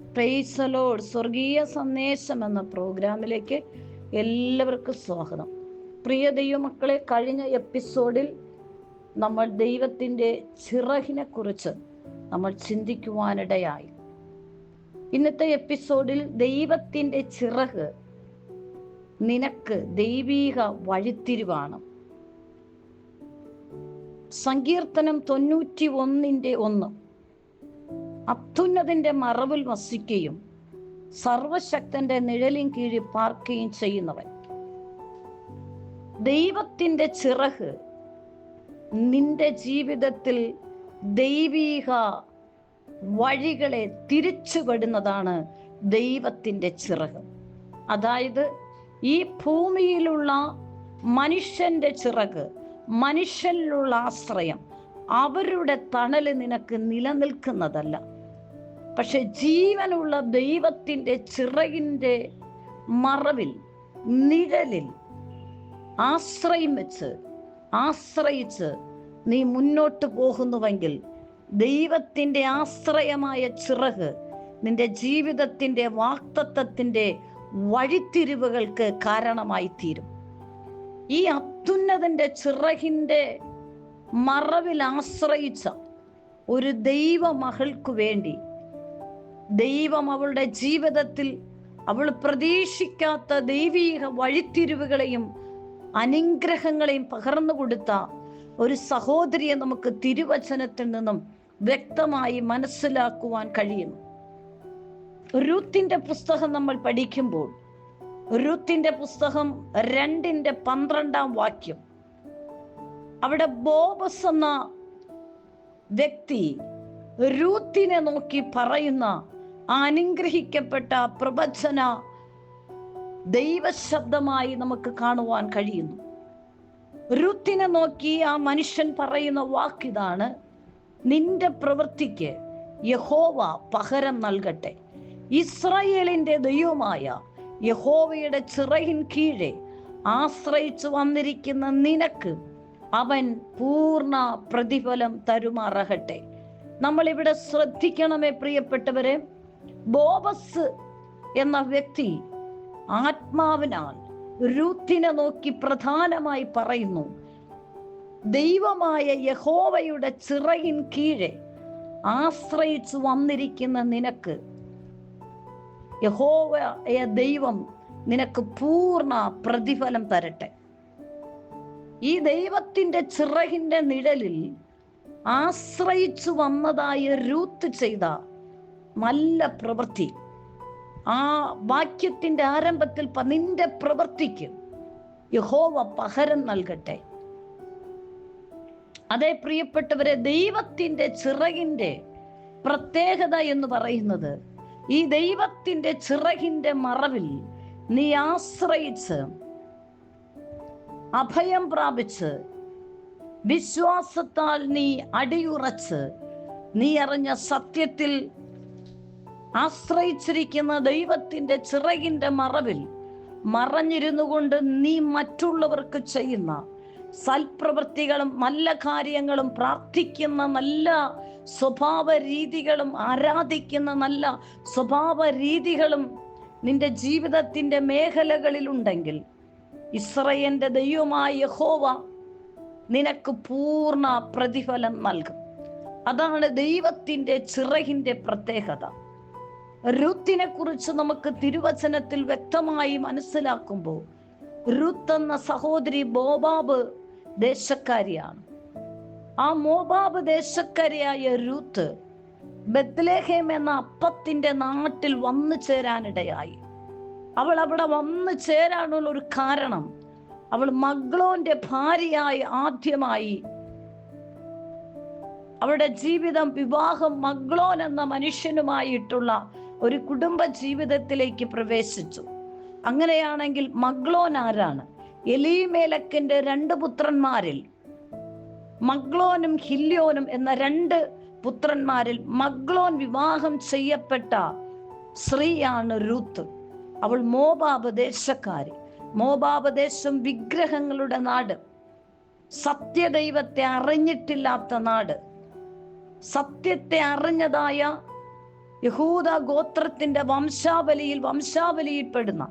പ്രൈസലോഡ് സ്വർഗീയ സന്ദേശം എന്ന പ്രോഗ്രാമിലേക്ക് എല്ലാവർക്കും സ്വാഗതം. പ്രിയ ദൈവമക്കളെ കഴിഞ്ഞ എപ്പിസോഡിൽ നമ്മൾ ദൈവത്തിന്റെ ചിറകിനെ കുറിച്ച് നമ്മൾ ചിന്തിക്കുവാനിടയായി. ഇന്നത്തെ എപ്പിസോഡിൽ ദൈവത്തിന്റെ ചിറക് നിനക്ക് ദൈവീക വഴിത്തിരിവാണ്. സങ്കീർത്തനം തൊണ്ണൂറ്റി ഒന്നിന്റെ ഒന്ന്. അത്യുന്നതിന്റെ മറവിൽ വസിക്കുകയും സർവശക്തന്റെ നിഴലിൻ കീഴിൽ പാർക്കുകയും ചെയ്യുന്നവൻ. ദൈവത്തിന്റെ ചിറക് നിന്റെ ജീവിതത്തിൽ ദൈവീക വഴികളെ തിരിച്ചുവിടുന്നതാണ് ദൈവത്തിന്റെ ചിറക്. അതായത് ഈ ഭൂമിയിലുള്ള മനുഷ്യന്റെ ചിറക് മനുഷ്യനിലുള്ള ആശ്രയം അവരുടെ തണൽ നിനക്ക് നിലനിൽക്കുന്നതല്ല. പക്ഷെ ജീവനുള്ള ദൈവത്തിന്റെ ചിറകിന്റെ മറവിൽ നിഴലിൽ ആശ്രയം വെച്ച് ആശ്രയിച്ച് നീ മുന്നോട്ട് പോകുന്നുവെങ്കിൽ ദൈവത്തിന്റെ ആശ്രയമായ ചിറക് നിന്റെ ജീവിതത്തിന്റെ വാക്തത്വത്തിന്റെ വഴിത്തിരിവുകൾക്ക് കാരണമായി തീരും ഈ അത്യുന്നതന്റെ ചിറകിന്റെ മറവിൽ ആശ്രയിച്ച ഒരു ദൈവ മകൾക്കു വേണ്ടി ദൈവം അവളുടെ ജീവിതത്തിൽ അവൾ പ്രതീക്ഷിക്കാത്ത ദൈവീക വഴിത്തിരിവുകളെയും അനുഗ്രഹങ്ങളെയും പകർന്നു കൊടുത്ത ഒരു സഹോദരിയെ നമുക്ക് തിരുവചനത്തിൽ നിന്നും വ്യക്തമായി മനസ്സിലാക്കുവാൻ കഴിയുന്നു. രുത്തിന്റെ പുസ്തകം നമ്മൾ പഠിക്കുമ്പോൾ രുത്തിന്റെ പുസ്തകം രണ്ടിന്റെ പന്ത്രണ്ടാം വാക്യം. അവിടെ ബോബസ് എന്ന വ്യക്തി രൂത്തിനെ നോക്കി പറയുന്ന അനുഗ്രഹിക്കപ്പെട്ട പ്രവചന ദൈവശബ്ദമായി നമുക്ക് കാണുവാൻ കഴിയുന്നു. രുത്തിനെ നോക്കി ആ മനുഷ്യൻ പറയുന്ന വാക്കിതാണ് നിന്റെ പ്രവൃത്തിക്ക് യഹോവ പകരം നൽകട്ടെ. ഇസ്രായേലിന്റെ ദൈവമായ യഹോവയുടെ ചിറയിൻ കീഴെ ആശ്രയിച്ചു വന്നിരിക്കുന്ന നിനക്ക് അവൻ പൂർണ പ്രതിഫലം തരുമാറകട്ടെ. നമ്മൾ ഇവിടെ ശ്രദ്ധിക്കണമേ പ്രിയപ്പെട്ടവരെ ബോബസ് എന്ന വ്യക്തി ആത്മാവിനാൽ രൂത്തിനെ നോക്കി പ്രധാനമായി പറയുന്നു ദൈവമായ യഹോവയുടെ ചിറയിൻ കീഴെ ആശ്രയിച്ചു വന്നിരിക്കുന്ന നിനക്ക് യഹോവയ ദൈവം നിനക്ക് പൂർണ പ്രതിഫലം തരട്ടെ. ഈ ദൈവത്തിന്റെ ചിറകിന്റെ നിഴലിൽ ആശ്രയിച്ചു വന്നതായ രൂത്ത് ചെയ്ത നല്ല പ്രവൃത്തി. ആ വാക്യത്തിന്റെ ആരംഭത്തിൽ നിന്റെ പ്രവൃത്തിക്ക് യഹോവ പകരം നൽകട്ടെ. അതേ പ്രിയപ്പെട്ടവരെ ദൈവത്തിന്റെ ചിറകിന്റെ പ്രത്യേകത എന്ന് പറയുന്നത് ഈ ദൈവത്തിന്റെ ചിറകിന്റെ മറവിൽ നീ ആശ്രയിച്ച് അഭയം പ്രാപിച്ച് വിശ്വാസത്താൽ നീ അടിയുറച്ച് നീ അറിഞ്ഞ സത്യത്തിൽ ആശ്രയിച്ചിരിക്കുന്ന ദൈവത്തിന്റെ ചിറകിന്റെ മറവിൽ മറഞ്ഞിരുന്നു കൊണ്ട് നീ മറ്റുള്ളവർക്ക് ചെയ്യുന്ന സൽപ്രവൃത്തികളും നല്ല കാര്യങ്ങളും പ്രാർത്ഥിക്കുന്ന നല്ല സ്വഭാവ രീതികളും ആരാധിക്കുന്ന നല്ല സ്വഭാവ രീതികളും നിന്റെ ജീവിതത്തിന്റെ മേഖലകളിലുണ്ടെങ്കിൽ ഇസ്രയേലിന്റെ ദൈവമായ യഹോവ നിനക്ക് പൂർണ പ്രതിഫലം നൽകും. അതാണ് ദൈവത്തിന്റെ ചിറകിന്റെ പ്രത്യേകത. രുത്തിനെ കുറിച്ച് നമുക്ക് തിരുവചനത്തിൽ വ്യക്തമായി മനസ്സിലാക്കുമ്പോൾ രുത്ത് എന്ന സഹോദരി ബോബാബ് ദേശക്കാരിയാണ്. ആ മോബാബ് ദേശക്കാരിയായ രൂത്ത് ബത്ലേഹേം എന്ന അപ്പത്തിന്റെ നാട്ടിൽ വന്നു ചേരാനിടയായി. അവൾ അവിടെ വന്നു ചേരാനുള്ള ഒരു കാരണം അവൾ മഗ്ലോന്റെ ഭാര്യയായി ആദ്യമായി അവളുടെ ജീവിതം വിവാഹം മഗ്ലോൻ എന്ന മനുഷ്യനുമായിട്ടുള്ള ഒരു കുടുംബ ജീവിതത്തിലേക്ക് പ്രവേശിച്ചു. അങ്ങനെയാണെങ്കിൽ മഗ്ലോൻ ആരാണ്? എലീമേലക്കിന്റെ രണ്ട് പുത്രന്മാരിൽ മഗ്ലോനും ഹില്യോനും എന്ന രണ്ട് പുത്രന്മാരിൽ മഗ്ലോൻ വിവാഹം ചെയ്യപ്പെട്ട സ്ത്രീയാണ് രൂത്ത് അവൾ മോബാബ് ദേശക്കാരി. മോബാബ് ദേശം വിഗ്രഹങ്ങളുടെ നാട്. സത്യദൈവത്തെ അറിഞ്ഞിട്ടില്ലാത്ത നാട്. സത്യത്തെ അറിഞ്ഞതായ യഹൂദ ഗോത്രത്തിന്റെ വംശാവലിയിൽ വംശാവലിയിൽപ്പെടുന്ന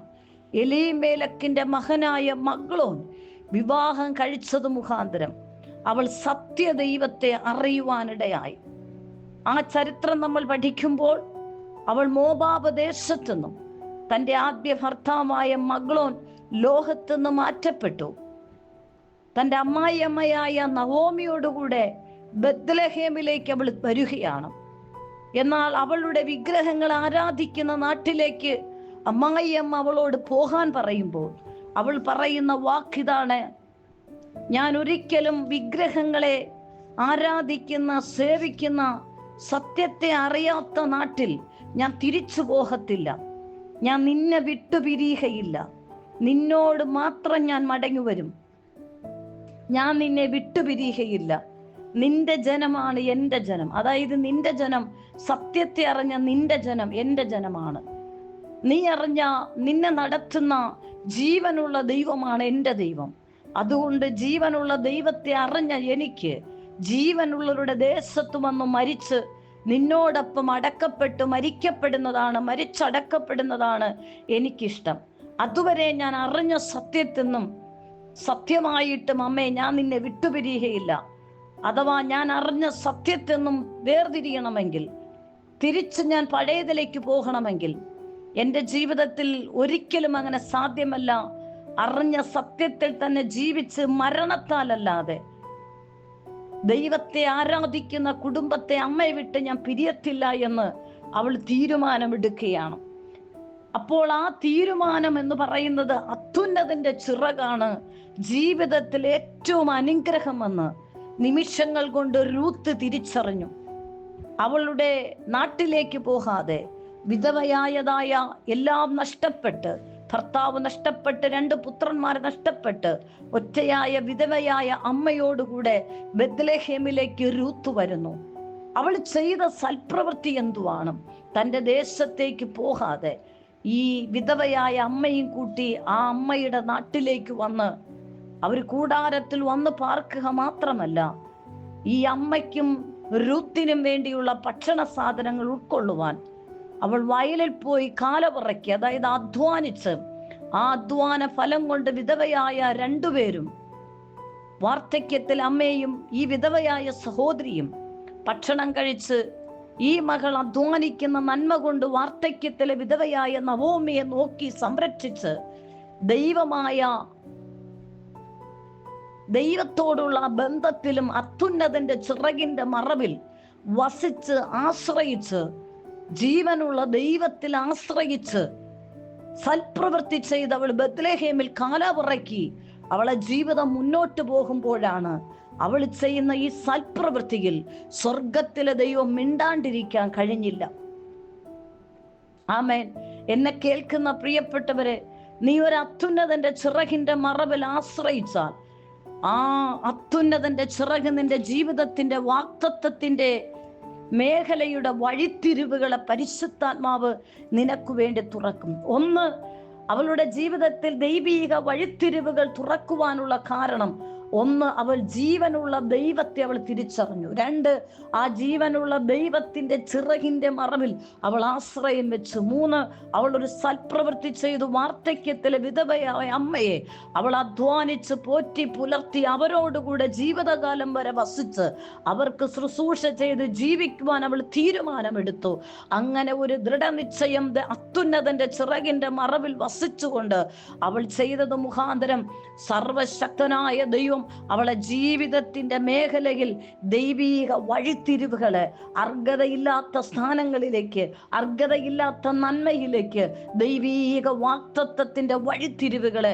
എലീമേലക്കിന്റെ മകനായ മകളോൻ വിവാഹം കഴിച്ചത് മുഖാന്തരം അവൾ സത്യദൈവത്തെ അറിയുവാനിടയായി. ആ ചരിത്രം നമ്മൾ പഠിക്കുമ്പോൾ അവൾ മോപാപദേശത്തുനിന്നും തന്റെ ആദ്യ ഭർത്താവായ മകളോൻ ലോകത്തുനിന്ന് മാറ്റപ്പെട്ടു. തന്റെ അമ്മായിയമ്മയായ നവോമിയോടുകൂടെ ബദ്ലഹേമിലേക്ക് അവൾ വരികയാണ്. എന്നാൽ അവളുടെ വിഗ്രഹങ്ങൾ ആരാധിക്കുന്ന നാട്ടിലേക്ക് അമ്മായിയമ്മ അവളോട് പോകാൻ പറയുമ്പോൾ അവൾ പറയുന്ന വാക്കിതാണ് ഞാൻ ഒരിക്കലും വിഗ്രഹങ്ങളെ ആരാധിക്കുന്ന സേവിക്കുന്ന സത്യത്തെ അറിയാത്ത നാട്ടിൽ ഞാൻ തിരിച്ചു പോകത്തില്ല. ഞാൻ നിന്നെ വിട്ടുപിരിയുകയില്ല. നിന്നോട് മാത്രം ഞാൻ മടങ്ങി വരും ഞാൻ നിന്നെ വിട്ടുപിരിയുകയില്ല. നിന്റെ ജനമാണ് എന്റെ ജനം. അതായത് നിന്റെ ജനം സത്യത്തെ അറിഞ്ഞ നിന്റെ ജനം എന്റെ ജനമാണ്. നീ അറിഞ്ഞ നിന്നെ നടത്തുന്ന ജീവനുള്ള ദൈവമാണ് എന്റെ ദൈവം. അതുകൊണ്ട് ജീവനുള്ള ദൈവത്തെ അറിഞ്ഞ എനിക്ക് ജീവനുള്ളവരുടെ ദേശത്ത് വന്ന് മരിച്ച് നിന്നോടൊപ്പം അടക്കപ്പെട്ട് മരിക്കപ്പെടുന്നതാണ് മരിച്ചടക്കപ്പെടുന്നതാണ് എനിക്കിഷ്ടം. അതുവരെ ഞാൻ അറിഞ്ഞ സത്യത്തിൽ നിന്നും സത്യമായിട്ടും അമ്മേ ഞാൻ നിന്നെ വിട്ടുപിരിയുകയില്ല. അഥവാ ഞാൻ അറിഞ്ഞ സത്യത്തെന്നും വേർതിരിയണമെങ്കിൽ തിരിച്ച് ഞാൻ പഴയതിലേക്ക് പോകണമെങ്കിൽ എന്റെ ജീവിതത്തിൽ ഒരിക്കലും അങ്ങനെ സാധ്യമല്ല. അറിഞ്ഞ സത്യത്തിൽ തന്നെ ജീവിച്ച് മരണത്താലല്ലാതെ ദൈവത്തെ ആരാധിക്കുന്ന കുടുംബത്തെ അമ്മയെ വിട്ട് ഞാൻ പിരിയത്തില്ല എന്ന് അവൾ തീരുമാനമെടുക്കുകയാണ്. അപ്പോൾ ആ തീരുമാനം എന്ന് പറയുന്നത് അത്യുന്നതിന്റെ ചിറകാണ് ജീവിതത്തിൽ ഏറ്റവും അനുഗ്രഹമെന്ന് നിമിഷങ്ങൾ കൊണ്ട് രൂത്ത് തിരിച്ചറിഞ്ഞു. അവളുടെ നാട്ടിലേക്ക് പോകാതെ വിധവയായതായ എല്ലാം നഷ്ടപ്പെട്ട് ഭർത്താവ് നഷ്ടപ്പെട്ട് രണ്ട് പുത്രന്മാരെ നഷ്ടപ്പെട്ട് ഒറ്റയായ വിധവയായ അമ്മയോടുകൂടെ ബദ്ലഹേമിലേക്ക് രൂത്ത് വരുന്നു. അവൾ ചെയ്ത സൽപ്രവൃത്തി എന്തുവാണ്? തന്റെ ദേശത്തേക്ക് പോകാതെ ഈ വിധവയായ അമ്മയും കൂട്ടി ആ അമ്മയുടെ നാട്ടിലേക്ക് വന്ന് അവർ കൂടാരത്തിൽ വന്ന് പാർക്കുക മാത്രമല്ല ഈ അമ്മയ്ക്കും രുത്തിനും വേണ്ടിയുള്ള ഭക്ഷണ സാധനങ്ങൾ ഉൾക്കൊള്ളുവാൻ അവൾ വയലിൽ പോയി കാലപുറയ്ക്ക് അതായത് അധ്വാനിച്ച് ആ അധ്വാന ഫലം കൊണ്ട് വിധവയായ രണ്ടുപേരും വാർദ്ധക്യത്തിൽ അമ്മയും ഈ വിധവയായ സഹോദരിയും ഭക്ഷണം കഴിച്ച് ഈ മകൾ അധ്വാനിക്കുന്ന നന്മ കൊണ്ട് വാർദ്ധക്യത്തിലെ വിധവയായ നവോമിയെ നോക്കി സംരക്ഷിച്ച് ദൈവമായ ദൈവത്തോടുള്ള ബന്ധത്തിലും അത്യുന്നതന്റെ ചിറകിന്റെ മറവിൽ വസിച്ച് ആശ്രയിച്ച് ജീവനുള്ള ദൈവത്തിൽ ആശ്രയിച്ച് സൽപ്രവൃത്തി ചെയ്ത് അവൾ ബത്ലേഹേമിൽ കാലാപുറക്കി അവളെ ജീവിതം മുന്നോട്ട് പോകുമ്പോഴാണ് അവൾ ചെയ്യുന്ന ഈ സൽപ്രവൃത്തിയിൽ സ്വർഗത്തിലെ ദൈവം മിണ്ടാണ്ടിരിക്കാൻ കഴിഞ്ഞില്ല. ആമേൻ. എന്നെ കേൾക്കുന്ന പ്രിയപ്പെട്ടവരെ നീ ഒരു അത്യുന്നതന്റെ ചിറകിന്റെ മറവിൽ ആശ്രയിച്ചാൽ ആ അത്യുന്നതന്റെ ചിറക് നിന്റെ ജീവിതത്തിന്റെ വാക്തത്വത്തിന്റെ മേഖലയുടെ വഴിത്തിരിവുകളെ പരിശുദ്ധാത്മാവ് നിനക്ക് വേണ്ടി തുറക്കും. ഒന്ന് അവളുടെ ജീവിതത്തിൽ ദൈവീക വഴിത്തിരിവുകൾ തുറക്കുവാനുള്ള കാരണം ഒന്ന് അവൾ ജീവനുള്ള ദൈവത്തെ അവൾ തിരിച്ചറിഞ്ഞു. രണ്ട് ആ ജീവനുള്ള ദൈവത്തിന്റെ ചിറകിന്റെ മറവിൽ അവൾ ആശ്രയം വെച്ച്. മൂന്ന് അവൾ ഒരു സൽപ്രവൃത്തി ചെയ്തു. വാർദ്ധക്യത്തിലെ വിധവയായ അമ്മയെ അവൾ അധ്വാനിച്ച് പോറ്റി പുലർത്തി അവരോടുകൂടെ ജീവിതകാലം വരെ വസിച്ച് അവർക്ക് ശുശ്രൂഷ ചെയ്ത് ജീവിക്കുവാൻ അവൾ തീരുമാനമെടുത്തു. അങ്ങനെ ഒരു ദൃഢനിശ്ചയം അത്യുന്നതന്റെ ചിറകിന്റെ മറവിൽ വസിച്ചുകൊണ്ട് അവൾ ചെയ്തത് മുഖാന്തരം സർവശക്തനായ ദൈവം അവളെ ജീവിതത്തിന്റെ മേഖലയിൽ ദൈവീക വഴിത്തിരിവുകൾ അർഹതയില്ലാത്ത സ്ഥാനങ്ങളിലേക്ക് അർഹതയില്ലാത്ത നന്മയിലേക്ക് ദൈവീക വാക്തത്വത്തിന്റെ വഴിത്തിരിവുകൾ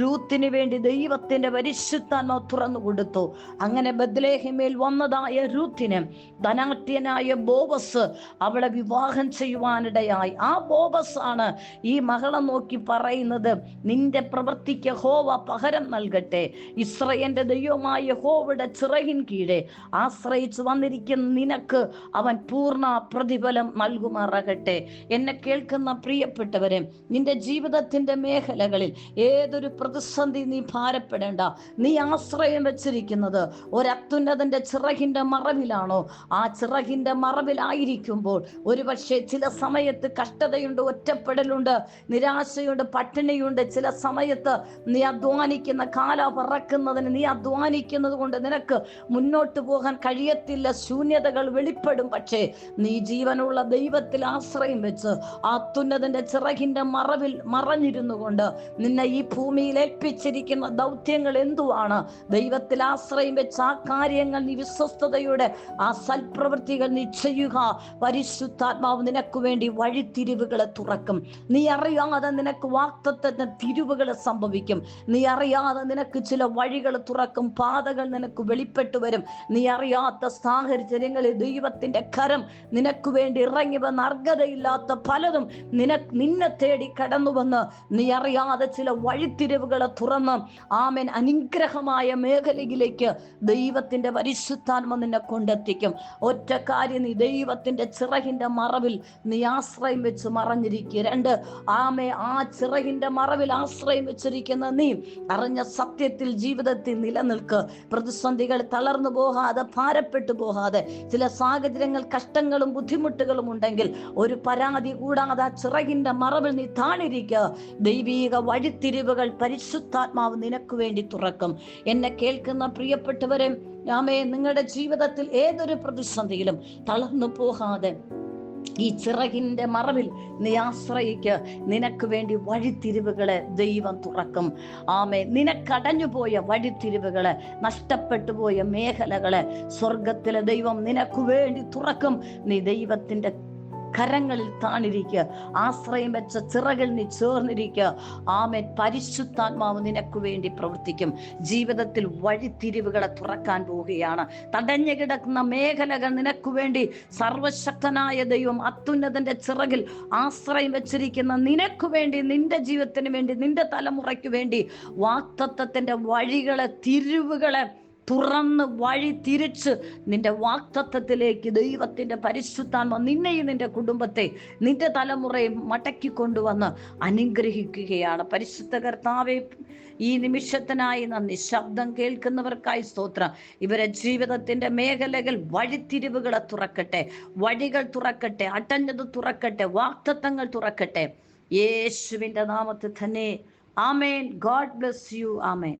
രൂത്തിന് വേണ്ടി ദൈവത്തിന്റെ പരിശുദ്ധാത്മ തുറന്നു കൊടുത്തു. അങ്ങനെ ബദ്ലേഹിമേൽ വന്നതായ രൂത്തിന് ധനാട്യനായ ബോബസ് അവളെ വിവാഹം ചെയ്യുവാനിടയായി. ആ ബോബസ് ആണ് ഈ മകളെ നോക്കി പറയുന്നത് നിന്റെ പ്രവൃത്തിക്ക് ഹോവ പകരം നൽകട്ടെ. ഇസ്രയേൽ ഇസ്രായേലിന്റെ ദൈവമായ ഹോവിടെ ചിറകിൻ കീഴെ ആശ്രയിച്ചു വന്നിരിക്കുന്ന നിനക്ക് അവൻ പൂർണ പ്രതിഫലം നൽകുമാറാകട്ടെ. എന്നെ കേൾക്കുന്ന പ്രിയപ്പെട്ടവരെ നിന്റെ ജീവിതത്തിന്റെ മേഖലകളിൽ ഏതൊരു പ്രതിസന്ധി നീ ഭാരപ്പെടേണ്ട? നീ ആശ്രയം വെച്ചിരിക്കുന്നത് ഒരത്യുന്നതന്റെ ചിറകിന്റെ മറവിലാണോ? ആ ചിറകിന്റെ മറവിലായിരിക്കുമ്പോൾ ഒരുപക്ഷെ ചില സമയത്ത് കഷ്ടതയുണ്ട് ഒറ്റപ്പെടലുണ്ട് നിരാശയുണ്ട് പട്ടിണിയുണ്ട്. ചില സമയത്ത് നീ അധ്വാനിക്കുന്ന കാല പറക്കുന്നതിന് നീ അധ്വാനിക്കുന്നത് കൊണ്ട് നിനക്ക് മുന്നോട്ട് പോകാൻ കഴിയത്തില്ല. ശൂന്യതകൾ വെളിപ്പെടും. പക്ഷേ നീ ജീവനുള്ള ദൈവത്തിൽ ആശ്രയം വെച്ച് ആ അത്യുന്നതന്റെ ചിറകിന്റെ മറവിൽ മറഞ്ഞിരുന്നു കൊണ്ട് നിന്നെ ഈ ഭൂമിയിൽ ഏൽപ്പിച്ചിരിക്കുന്ന ദൗത്യങ്ങൾ എന്തുവാണ്? ദൈവത്തിൽ ആശ്രയം വെച്ച് ആ കാര്യങ്ങൾ നീ വിശ്വസ്തയോടെ ആ സൽപ്രവൃത്തികൾ നീ ചെയ്യുക. പരിശുദ്ധാത്മാവ് നിനക്ക് വേണ്ടി വഴിത്തിരിവുകളെ തുറക്കും. നീ അറിയാതെ നിനക്ക് വാക്തത്വത്തിന് തിരിവുകൾ സംഭവിക്കും. നീ അറിയാതെ നിനക്ക് ചില വഴികൾ തുറക്കും പാതകൾ നിനക്ക് വെളിപ്പെട്ടു വരും. നീ അറിയാത്ത സാഹചര്യങ്ങളിൽ ദൈവത്തിന്റെ കരം നിനക്ക് വേണ്ടി ഇറങ്ങി വന്ന അർഹതയില്ലാത്ത പലതും നിനക്ക് നിന്നെ തേടി കടന്നു വന്ന് നീ അറിയാതെ ചില വഴിത്തിരിവുകളെ തുറന്ന് ആമൻ അനുഗ്രഹമായ മേഖലയിലേക്ക് ദൈവത്തിന്റെ പരിശുദ്ധാത്മ നിന്നെ കൊണ്ടെത്തിക്കും. ഒറ്റ കാര്യം നീ ദൈവത്തിന്റെ ചിറകിന്റെ മറവിൽ നീ ആശ്രയം വെച്ച് മറഞ്ഞിരിക്കുക. രണ്ട് ആമെ ആ ചിറകിന്റെ മറവിൽ ആശ്രയം വെച്ചിരിക്കുന്ന നീ അറിഞ്ഞ സത്യത്തിൽ ജീവിതത്തിൽ നിലനിൽക്ക്. പ്രതിസന്ധികൾ തളർന്നു പോകാതെ ഭാരപ്പെട്ടു പോകാതെ ചില സാഹചര്യങ്ങൾ കഷ്ടങ്ങളും ബുദ്ധിമുട്ടുകളും ഉണ്ടെങ്കിൽ ഒരു പരാതി കൂടാതെ ആ ചിറകിന്റെ മറവിൽ നീ താണിരിക്കുക ദൈവീക വഴിത്തിരിവുകൾ പരിശുദ്ധാത്മാവ് നിനക്ക് വേണ്ടി തുറക്കും. എന്നെ കേൾക്കുന്ന പ്രിയപ്പെട്ടവരെ ആമേ നിങ്ങളുടെ ജീവിതത്തിൽ ഏതൊരു പ്രതിസന്ധിയിലും തളർന്നു പോകാതെ ഈ ചിറകിന്റെ മറവിൽ നീ ആശ്രയിക്ക്. നിനക്ക് വേണ്ടി വഴിത്തിരിവുകളെ ദൈവം തുറക്കും. ആമേ നിനക്കടഞ്ഞു പോയ വഴിത്തിരിവുകളെ നഷ്ടപ്പെട്ടു പോയ മേഖലകളെ സ്വർഗത്തിലെ ദൈവം നിനക്ക് വേണ്ടി തുറക്കും. നീ ദൈവത്തിന്റെ കരങ്ങളിൽ താണിരിക്കുക. ആശ്രയം വെച്ച ചിറകിൽ നീ ചേർന്നിരിക്കുക. ആമേൻ. പരിശുദ്ധാത്മാവ് നിനക്ക് വേണ്ടി പ്രവർത്തിക്കും. ജീവിതത്തിൽ വഴിത്തിരിവുകളെ തുറക്കാൻ പോവുകയാണ്. തടഞ്ഞു കിടക്കുന്ന മേഖലകൾ നിനക്ക് വേണ്ടി സർവശക്തനായ ദൈവം അത്യുന്നതന്റെ ചിറകിൽ ആശ്രയം വെച്ചിരിക്കുന്ന നിനക്ക് വേണ്ടി നിന്റെ ജീവിതത്തിന് വേണ്ടി നിന്റെ തലമുറയ്ക്ക് വേണ്ടി വാക്തത്വത്തിന്റെ വഴികളെ തിരിവുകളെ തുറന്ന് വഴി തിരിച്ച് നിന്റെ വാക്തത്വത്തിലേക്ക് ദൈവത്തിന്റെ പരിശുദ്ധാത്മ നിന്നെയും നിന്റെ കുടുംബത്തെ നിന്റെ തലമുറയെ മടക്കി കൊണ്ടുവന്ന് അനുഗ്രഹിക്കുകയാണ്. പരിശുദ്ധ കർത്താവെ ഈ നിമിഷത്തിനായി നന്ദി. ശബ്ദം കേൾക്കുന്നവർക്കായി സ്തോത്രം. ഇവരെ ജീവിതത്തിന്റെ മേഖലകൾ വഴിത്തിരിവുകളെ തുറക്കട്ടെ വഴികൾ തുറക്കട്ടെ അടഞ്ഞത് തുറക്കട്ടെ വാക്തത്വങ്ങൾ തുറക്കട്ടെ. യേശുവിന്റെ നാമത്തിൽ തന്നെ. ആമേൻ. God bless you. ആമേൻ.